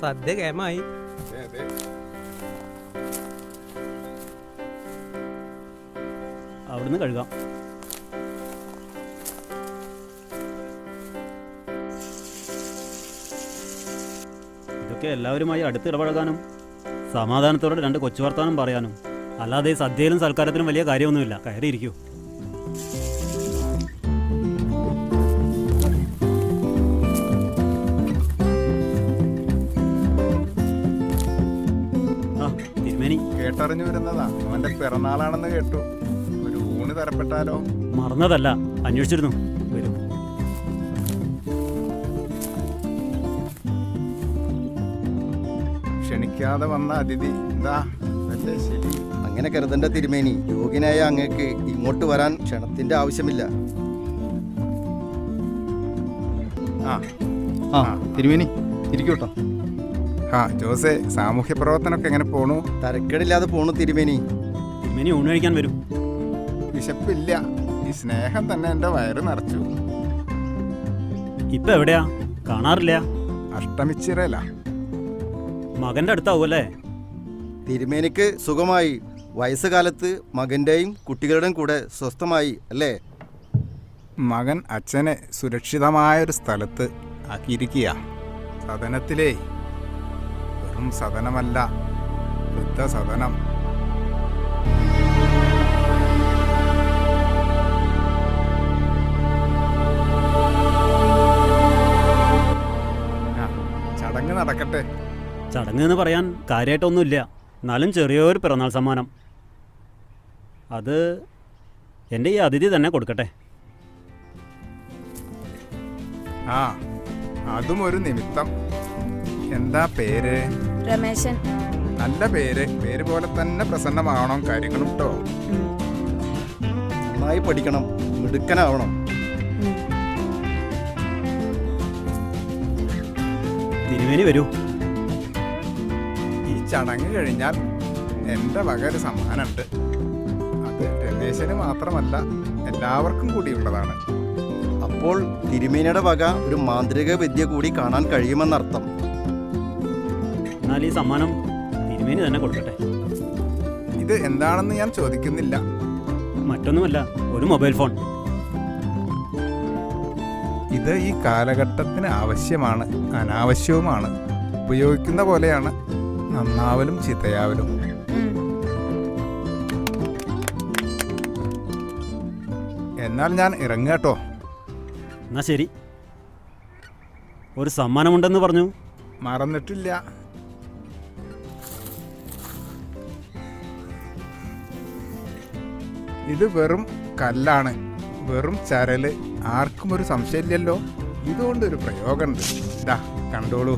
സദ്യ കേമായി. അവിടുന്ന് കഴുകാം. ഇതൊക്കെ എല്ലാവരുമായി അടുത്ത് ഇടപഴകാനും സമാധാനത്തോടെ രണ്ട് കൊച്ചു വർത്താനം പറയാനും അല്ലാതെ ഈ സദ്യയിലും സൽക്കാരത്തിലും വലിയ കാര്യമൊന്നുമില്ല. കയറിയിരിക്കൂ. കേട്ടറിഞ്ഞു വരുന്നതാ. അവന്റെ പിറന്നാളാണെന്ന് കേട്ടു. ഒരു ഊണ് തരപ്പെട്ടാലോ? മറന്നതല്ല അന്വേഷിച്ചിരുന്നു. വരൂ. ക്ഷണിക്കാതെ വന്ന അതിഥി എന്താ ശരി. അങ്ങനെ കരുതണ്ട തിരുമേനി. യോഗിനായ അങ്ങക്ക് ഇങ്ങോട്ട് വരാൻ ക്ഷണത്തിന്റെ ആവശ്യമില്ല. ആ. ആ തിരുമേനി ഇരിക്കൂട്ടോ ആ ജോസെ സാമൂഹ്യ പ്രവർത്തനമൊക്കെ എങ്ങനെ പോണു? തരക്കേടില്ലാതെ പോണു തിരുമേനി. തിരുമേനി ഊണ് കഴിക്കാൻ വരും. വിശപ്പില്ല. ഈ സ്നേഹം തന്നെ എന്റെ വയറ് നിറച്ചു. ഇപ്പൊ എവിടെയാ? കാണാറില്ല. അഷ്ടമിച്ചിരല മകന്റെ അടുത്താവൂല്ലേ തിരുമേനിക്ക് സുഖമായി. വയസ്സുകാലത്ത് മകന്റെയും കുട്ടികളുടെയും കൂടെ സ്വസ്ഥമായി അല്ലേ? മകൻ അച്ഛനെ സുരക്ഷിതമായ ഒരു സ്ഥലത്ത് ആക്കിയിരിക്കുക സദനത്തിലേ വെറും സദനമല്ല വൃദ്ധസദനം. സദനം ചടങ്ങ് നടക്കട്ടെ. ചടങ്ങ് എന്ന് പറയാൻ കാര്യമായിട്ടൊന്നുമില്ല എന്നാലും ചെറിയൊരു പിറന്നാൾ സമ്മാനം. അത് എന്റെ ഈ അതിഥി തന്നെ കൊടുക്കട്ടെ. ആ അതും ഒരു നിമിത്തം. എന്താ പേര്? രമേശൻ. നല്ല പേര്. പേര് പോലെ തന്നെ പ്രസന്നമാവണം കാര്യങ്ങളും കേട്ടോ നന്നായി പഠിക്കണം. മിടുക്കനാവണം. തിരുവേലി വരൂ. ഈ ചടങ്ങ് കഴിഞ്ഞാൽ എന്റെ വക ഒരു സമ്മാനമുണ്ട്. അത് രമേശന് മാത്രമല്ല എല്ലാവർക്കും കൂടിയുള്ളതാണ് അപ്പോൾ തിരുമേനിയുടെ വക ഒരു മാന്ത്രിക വിദ്യ കൂടി കാണാൻ കഴിയുമെന്നർത്ഥം. എന്നാൽ ഈ സമ്മാനം തിരുമേനി തന്നെ കൊടുക്കട്ടെ. ഇത് എന്താണെന്ന് ഞാൻ ചോദിക്കുന്നില്ല. മറ്റൊന്നുമല്ല ഒരു മൊബൈൽ ഫോൺ. ഇത് ഈ കാലഘട്ടത്തിന് ആവശ്യമാണ് അനാവശ്യവുമാണ്. ഉപയോഗിക്കുന്ന പോലെയാണ് നന്നാവലും ചീത്തയാവലും. എന്നാൽ ഞാൻ ഇറങ്ങാട്ടോ. എന്നാ ശരി. ഒരു സമ്മാനമുണ്ടെന്ന് പറഞ്ഞു. മറന്നിട്ടില്ല. ഇത് വെറും കല്ലാണ് വെറും ചരൽ ആർക്കും ഒരു സംശയമില്ലല്ലോ. ഇതുകൊണ്ടൊരു പ്രയോഗമുണ്ട്. ഇതാ കണ്ടോളൂ.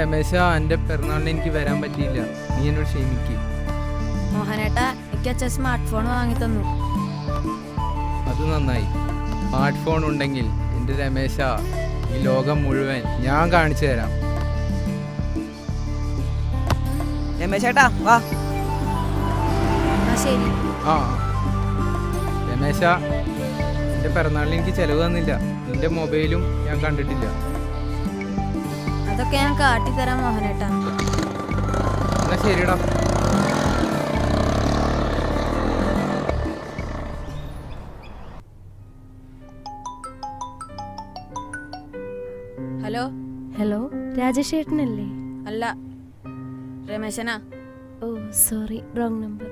രമേശ എന്റെ പിറന്നാളിന് എനിക്ക് വരാൻ പറ്റിയില്ല. നീ എന്നോട് ക്ഷമിക്ക്. മോഹനേട്ടാ എനിക്ക് അച്ഛൻ സ്മാർട്ട് ഫോൺ വാങ്ങി തന്നു. അത് നന്നായി. സ്മാർട്ട് ഫോൺ ഉണ്ടെങ്കിൽ എന്റെ രമേശ ഈ ലോകം മുഴുവൻ ഞാൻ കാണിച്ചു തരാം. രമേശേട്ടാ വാ. ആ ശരി. ആ. രമേശ എന്റെ പിറന്നാളിന് എനിക്ക് ചെലവ് തന്നില്ല. നിന്റെ മൊബൈലും ഞാൻ കണ്ടിട്ടില്ല. അതൊക്കെ ഞാൻ കാട്ടിത്തരാം മോഹനേട്ടാ. ശരിടാ ഹലോ? ഹലോ രാജേഷേട്ടനല്ലേ? അല്ല രമേശനാ. ഓ സോറി റോങ് നമ്പർ.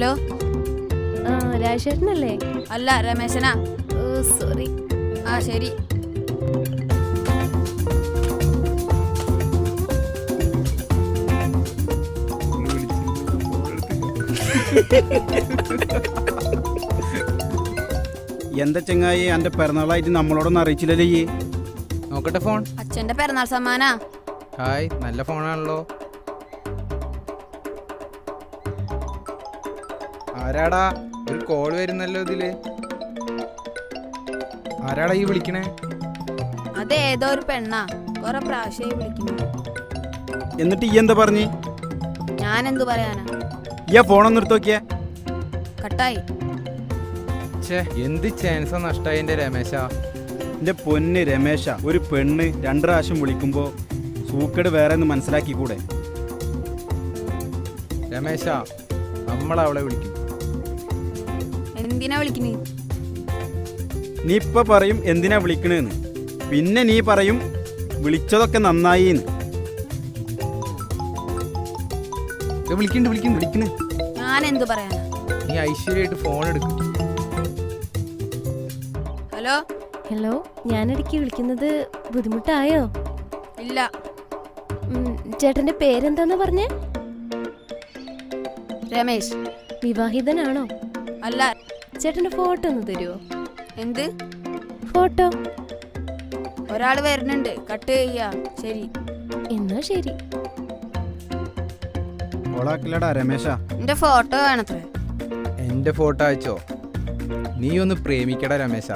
ഹലോ? രാജേട്ടനല്ലേ? അല്ല രമേശനാ. സോറി. ആ ശരി. എന്താ ചെങ്ങായി? എന്റെ പിറന്നാളായിട്ട് നമ്മളോടൊന്നും അറിയിച്ചില്ലല്ലേ നോക്കട്ടെ ഫോൺ. അച്ഛന്റെ പിറന്നാൾ സമ്മാനാ. ഹായ് നല്ല ഫോണാണല്ലോ. ആരാടാ? ഒരു കോൾ വരുന്നല്ലോ ഇതിൽ. ആരാടാ ഈ വിളിക്കണേ? അത് ഏതോ ഒരു പെണ്ണാ. കൊറേ പ്രാവശ്യമായി വിളിക്കുന്നു. എന്നിട്ട് ഈ എന്താ പറഞ്ഞ്? ഞാൻ എന്തു പറയാനാ? ഈ ആ എടുത്തോക്കിയ കട്ടായി. ഛേ എന്ത് ചാൻസാ നഷ്ടായി എന്റെ രമേശ? എന്റെ പൊന്ന് രമേശ ഒരു പെണ്ണ് രണ്ട് പ്രാവശ്യം വിളിക്കുമ്പോ സൂക്കേട് വേറെ ഒന്ന് മനസ്സിലാക്കി കൂടെ രമേശ നമ്മൾ അവളെ വിളിക്കും. എന്തിനാ വിളിക്കുന്നേ? നീ ഇപ്പൊ പറയും എന്തിനാ വിളിക്കണേന്ന്. പിന്നെ നീ പറയും വിളിച്ചതൊക്കെ നന്നായിന്ന്. ഇത് വിളിക്കണ്ട് വിളിക്കണ്ട് വിളിക്കുന്നു ഞാൻ എന്തു പറയാനാ? നീ ഐശ്വര്യമായിട്ട് ഫോൺ എടുക്കും. ഹലോ? ഹലോ ഞാനിടയ്ക്ക് വിളിക്കുന്നത് ബുദ്ധിമുട്ടായോ? ഇല്ല. ഉം, ചേട്ടന്റെ പേരെന്താന്ന് പറഞ്ഞേ? രമേശ്. വിവാഹിതനാണോ? അല്ല. ചേട്ടന്റെ ഫോട്ടോ ഒന്ന് തരുമോ എന്ത്? ഫോട്ടോ? ഒരാൾ വരുന്നുണ്ട്. കട്ട് ചെയ്യാ. ശരി. എന്നാ ശരി. ഓളാക്കില്ലടാ രമേശ. എന്റെ ഫോട്ടോ വേണത്രേ. എന്റെ ഫോട്ടോ അയച്ചോ? നീ ഒന്ന് പ്രേമിക്കടാ രമേശ.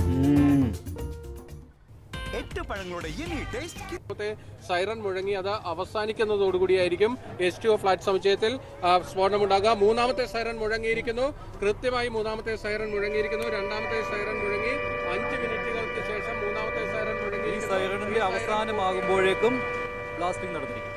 ഉം. ഇപ്പോഴത്തെ സൈറൺ മുഴങ്ങി അത് അവസാനിക്കുന്നതോടുകൂടിയായിരിക്കും എസ് ടി ഒ ഫ്ലാറ്റ് സമുച്ചയത്തിൽ സ്ഫോടനം സ്ഫോടനമുണ്ടാകുക. മൂന്നാമത്തെ സൈറൺ മുഴങ്ങിയിരിക്കുന്നു. കൃത്യമായി മൂന്നാമത്തെ സൈറൺ മുഴങ്ങിയിരിക്കുന്നു. രണ്ടാമത്തെ സൈറൺ മുഴങ്ങി അഞ്ച് മിനിറ്റുകൾക്ക് ശേഷം മൂന്നാമത്തെ സൈറൺ മുഴങ്ങി സൈറണിന്റെ അവസാനമാകുമ്പോഴേക്കും ബ്ലാസ്റ്റിംഗ് നടന്നിരിക്കും.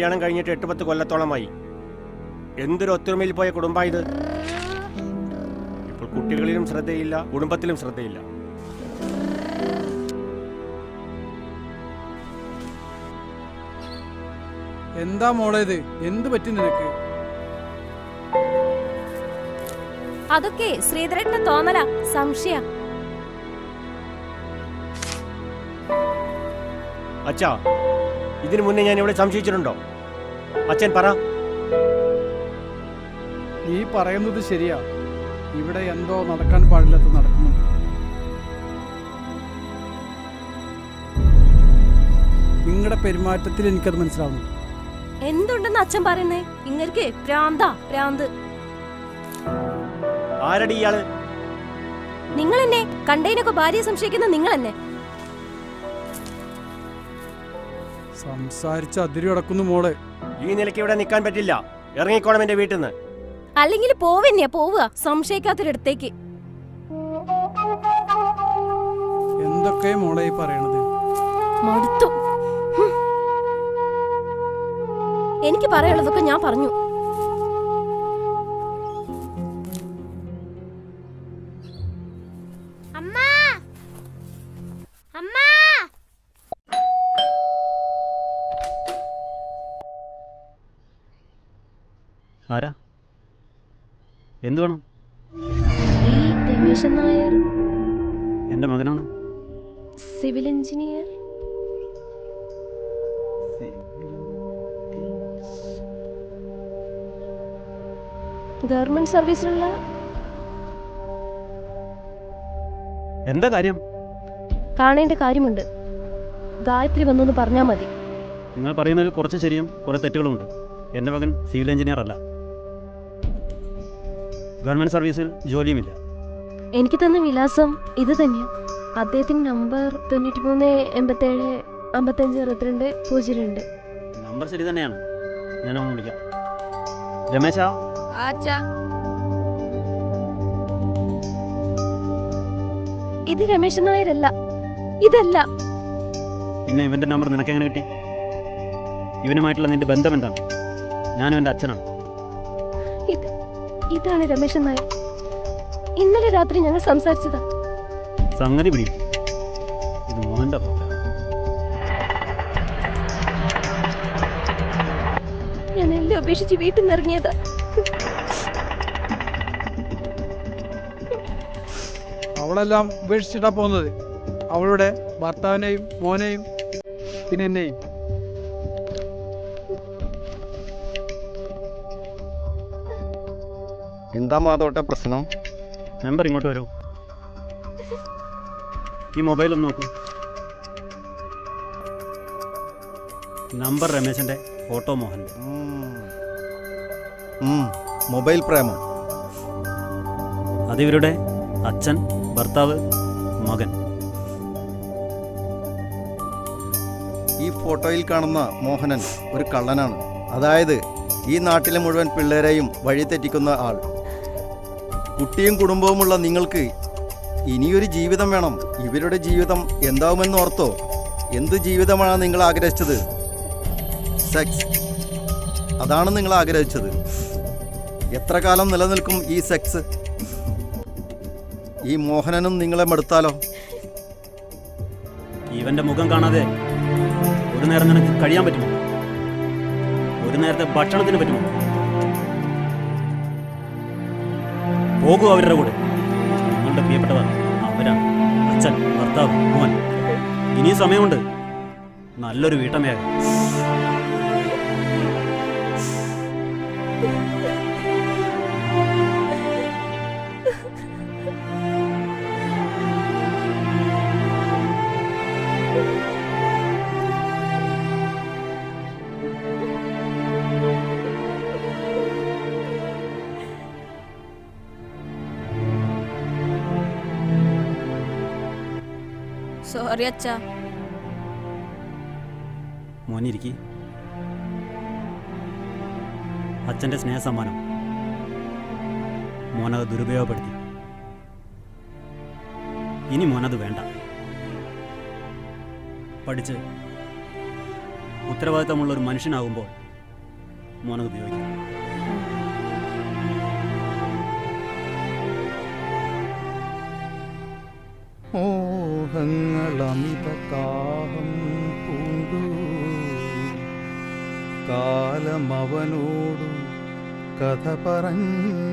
കല്യാണം കഴിഞ്ഞിട്ട് എട്ട് പത്ത് കൊല്ലത്തോളമായി. എന്തൊരു ഒത്തൊരുമയിൽ പോയ കുടുംബം ഇത്? ഇപ്പോൾ കുട്ടികളിലും ശ്രദ്ധയില്ല കുടുംബത്തിലും ശ്രദ്ധയില്ല. എന്താ മോളെ ഇത്? എന്ത് പറ്റി നിനക്ക്? അതൊക്കെ ശ്രീധരന്റെ തോന്നല സംശയ. അച്ഛാ ഇതിനു മുന്നേ ഞാൻ ഇവിടെ സംശയിച്ചിട്ടുണ്ടോ? അച്ഛൻ പറ. നീ പറയുന്നത് ശരിയാ. ഇവിടെ എന്തോ നടക്കാൻ പാടില്ലാത്ത നടക്കുന്നു നിങ്ങളുടെ പെരുമാറ്റത്തിൽ എനിക്കത് മനസ്സിലാവുന്നു എന്തുണ്ടെന്ന് അച്ഛൻ പറയുന്നേ? ഇങ്ങർക്ക് പ്രാന്താ പ്രാന്ത്. ആരടി ഇയാൾ? നിങ്ങൾ എന്നെ കണ്ടതിനൊക്കെ ഭാര്യയെ സംശയിക്കുന്ന നിങ്ങൾ എന്നെ സംസാരിച്ച് അതിരി അടക്കുന്നു മോളെ. ഈ നിലയ്ക്ക് ഇവിടെ നിൽക്കാൻ പറ്റില്ല. ഇറങ്ങിക്കോണം എന്റെ വീട്ടിൽ നിന്ന് അല്ലെങ്കിൽ പോവന്നെയാ പോവുക. സംശയിക്കാത്തൊരിടത്തേക്ക്. എന്തൊക്കെ മോളെ ഈ പറയണത്? മടുത്തു. എനിക്ക് പറയാനുള്ളതൊക്കെ ഞാൻ പറഞ്ഞു. ആരാ? എന്തു വേണം? എന്റെ രമേശൻ നായർ. എന്റെ മകനാണ്. Civil engineer. ഗവൺമെന്റ് സർവീസിലുള്ള എന്താ കാര്യം? കാണേണ്ട കാര്യമുണ്ട്. ഗായത്രി വന്നൊന്ന് പറഞ്ഞാൽ മതി. നിങ്ങൾ പറയുന്നതിൽ കുറച്ച് ശരിയും കുറേ തെറ്റുകളുമുണ്ട്. എന്റെ മകൻ സിവിൽ എഞ്ചിനീയർ അല്ല. ഗവൺമെന്റ് സർവീസിൽ ജോലിയുമില്ല. എനിക്ക് തന്ന വിലാസം ഇത് തന്നെയാണ് അദ്ദേഹത്തിന്റെ നമ്പർ തൊണ്ണൂറ്റി മൂന്ന് എൺപത്തേഴ് അമ്പത്തഞ്ച് അറുപത്തിരണ്ട് പൂജ്യം രണ്ട്. നമ്പർ ശരി തന്നെയാണ്. ഞാൻ വിളിക്കാം. രമേശാ? ആച്ചാ. ഇത് രമേശൻ നായരല്ല. ഇതല്ല. പിന്നെ ഇവന്റെ നമ്പർ നിനക്ക് എങ്ങനെ കിട്ടി? ഇവനുമായിട്ടുള്ള നിന്റെ ബന്ധം എന്താണ്? ഞാനും എന്റെ അച്ഛനാണ്. ഇത് ഇതാണ് രമേശൻ നായർ. ഇന്നലെ രാത്രി ഞങ്ങൾ സംസാരിച്ചതാ. സംഗതി പിടി. ഇത് മോഹന്റെ ഞാൻ എല്ലാം ഉപേക്ഷിച്ച് വീട്ടിൽ നിന്ന് ഇറങ്ങിയതാ. അവളെല്ലാം ഉപേക്ഷിച്ചിട്ടാ പോകുന്നത്. അവളുടെ ഭർത്താവിനെയും മോനെയും പിന്നെ എന്നെയും. എന്താ മാതോട്ടെ പ്രശ്നം? നമ്പർ ഇങ്ങോട്ട് വരൂ. ഈ മൊബൈൽ ഒന്ന് നോക്കൂ. നമ്പർ രമേശന്റെ ഫോട്ടോ മോഹന്റെ മൊബൈൽ പ്രേമം. അതിവരുടെ അച്ഛൻ ഭർത്താവ് മകൻ. ഈ ഫോട്ടോയിൽ കാണുന്ന മോഹനൻ ഒരു കള്ളനാണ്. അതായത് ഈ നാട്ടിലെ മുഴുവൻ പിള്ളേരെയും വഴി തെറ്റിക്കുന്ന ആൾ. കുട്ടിയും കുടുംബവുമുള്ള നിങ്ങൾക്ക് ഇനിയൊരു ജീവിതം വേണം. ഇവരുടെ ജീവിതം എന്താവുമെന്ന് ഓർത്തോ. എന്ത് ജീവിതമാണ് നിങ്ങൾ ആഗ്രഹിച്ചത്? സെക്സ് അതാണ് നിങ്ങൾ ആഗ്രഹിച്ചത്. എത്ര കാലം നിലനിൽക്കും ഈ സെക്സ് ഈ മോഹനനും നിങ്ങളെ മടുത്താലോ? ഇവന്റെ മുഖം കാണാതെ ഒരു നേരം നിനക്ക് കഴിയാൻ പറ്റുമോ? ഒരു നേരത്തെ ഭക്ഷണത്തിന് പറ്റുമോ? പോകൂ അവരുടെ കൂടെ. നിങ്ങളുടെ പ്രിയപ്പെട്ടവർ അവരാണ് അച്ഛൻ ഭർത്താവ് മോൻ. ഇനിയും സമയമുണ്ട്. നല്ലൊരു വീട്ടമ്മയാകും. സോറി അച്ഛാ. മോനിരിക്കി അച്ഛന്റെ സ്നേഹസമ്മാനം. മോനത് ദുരുപയോഗപ്പെടുത്തി. ഇനി മോനത് വേണ്ട. പഠിച്ച് ഉത്തരവാദിത്തമുള്ള ഒരു മനുഷ്യനാകുമ്പോൾ മോനത് ഉപയോഗിക്കും. മോഹങ്ങളമിത കാഹം പൂണ്ടു. കാലമവനോടു കഥ പറഞ്ഞു